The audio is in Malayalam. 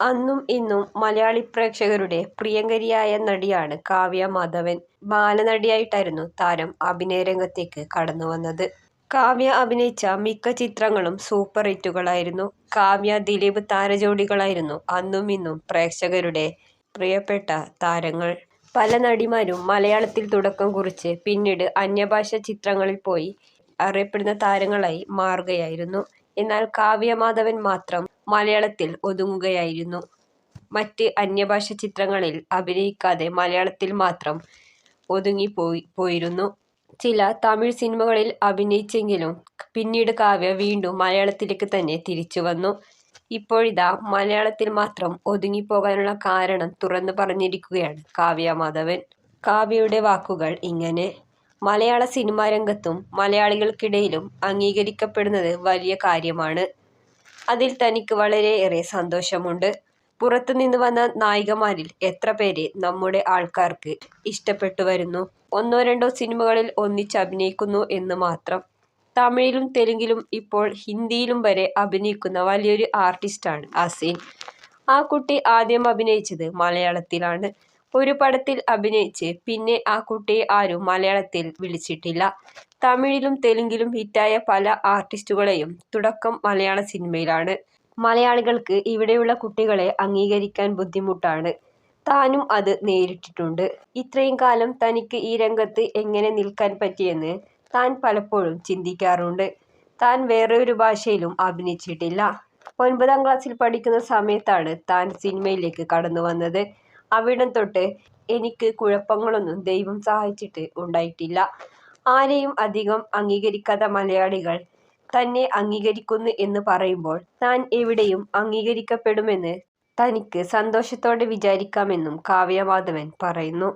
അന്നും ഇന്നും മലയാളി പ്രേക്ഷകരുടെ പ്രിയങ്കരിയായ നടിയാണ് കാവ്യ മാധവൻ. ബാലനടിയായിട്ടായിരുന്നു താരം അഭിനയ രംഗത്തേക്ക് കടന്നു വന്നത് കാവ്യ അഭിനയിച്ച മിക്ക ചിത്രങ്ങളും സൂപ്പർ ഹിറ്റുകളായിരുന്നു. കാവ്യ-ദിലീപ് താരജോഡികളായിരുന്നു അന്നും ഇന്നും പ്രേക്ഷകരുടെ പ്രിയപ്പെട്ട താരങ്ങൾ. പല നടിമാരും മലയാളത്തിൽ തുടക്കം കുറിച്ച് പിന്നീട് അന്യഭാഷ ചിത്രങ്ങളിൽ പോയി അറിയപ്പെടുന്ന താരങ്ങളായി മാറുകയായിരുന്നു. എന്നാൽ കാവ്യ മാധവൻ മാത്രം മലയാളത്തിൽ ഒതുങ്ങുകയായിരുന്നു. മറ്റ് അന്യഭാഷ ചിത്രങ്ങളിൽ അഭിനയിക്കാതെ മലയാളത്തിൽ മാത്രം ഒതുങ്ങിപ്പോയി പോയിരുന്നു ചില തമിഴ് സിനിമകളിൽ അഭിനയിച്ചെങ്കിലും പിന്നീട് കാവ്യ വീണ്ടും മലയാളത്തിലേക്ക് തന്നെ തിരിച്ചു വന്നു ഇപ്പോഴിതാ മലയാളത്തിൽ മാത്രം ഒതുങ്ങിപ്പോകാനുള്ള കാരണം തുറന്നു പറഞ്ഞിരിക്കുകയാണ് കാവ്യ മാധവൻ. കാവ്യയുടെ വാക്കുകൾ ഇങ്ങനെ: "മലയാള സിനിമാ രംഗത്തും മലയാളികൾക്കിടയിലും അംഗീകരിക്കപ്പെടുന്നത് വലിയ കാര്യമാണ്. അതിൽ തനിക്ക് വളരെയേറെ സന്തോഷമുണ്ട്. പുറത്തുനിന്ന് വന്ന നായികമാരിൽ എത്ര പേരെ നമ്മുടെ ആൾക്കാർക്ക് ഇഷ്ടപ്പെട്ടു വരുന്നു. ഒന്നോ രണ്ടോ സിനിമകളിൽ ഒന്നിച്ച് അഭിനയിക്കുന്നു എന്ന് മാത്രം. തമിഴിലും തെലുങ്കിലും ഇപ്പോൾ ഹിന്ദിയിലും വരെ അഭിനയിക്കുന്ന വലിയൊരു ആർട്ടിസ്റ്റാണ് അസീൻ ആ കുട്ടി ആദ്യം അഭിനയിച്ചത് മലയാളത്തിലാണ്. ഒരു പടത്തിൽ അഭിനയിച്ച് പിന്നെ ആ കുട്ടിയെ ആരും മലയാളത്തിൽ വിളിച്ചിട്ടില്ല. തമിഴിലും തെലുങ്കിലും ഹിറ്റായ പല ആർട്ടിസ്റ്റുകളെയും തുടക്കം മലയാള സിനിമയിലാണ്. മലയാളികൾക്ക് ഇവിടെയുള്ള കുട്ടികളെ അംഗീകരിക്കാൻ ബുദ്ധിമുട്ടാണ്. താനും അത് നേരിട്ടിട്ടുണ്ട്. ഇത്രയും കാലം തനിക്ക് ഈ രംഗത്ത് എങ്ങനെ നിൽക്കാൻ പറ്റിയെന്ന് താൻ പലപ്പോഴും ചിന്തിക്കാറുണ്ട്. താൻ വേറൊരു ഭാഷയിലും അഭിനയിച്ചിട്ടില്ല. ഒൻപതാം ക്ലാസ്സിൽ പഠിക്കുന്ന സമയത്താണ് താൻ സിനിമയിലേക്ക് കടന്നുവന്നത്. അവിടം തൊട്ട് എനിക്ക് കുഴപ്പങ്ങളൊന്നും ദൈവം സഹായിച്ചിട്ട് ഉണ്ടായിട്ടില്ല. ആരെയും അധികം അംഗീകരിക്കാത്ത മലയാളികൾ തന്നെ അംഗീകരിക്കുന്നു എന്ന് പറയുമ്പോൾ താൻ എവിടെയും അംഗീകരിക്കപ്പെടുമെന്ന് തനിക്ക് സന്തോഷത്തോടെ വിചാരിക്കാമെന്നും കാവ്യമാധവൻ പറയുന്നു.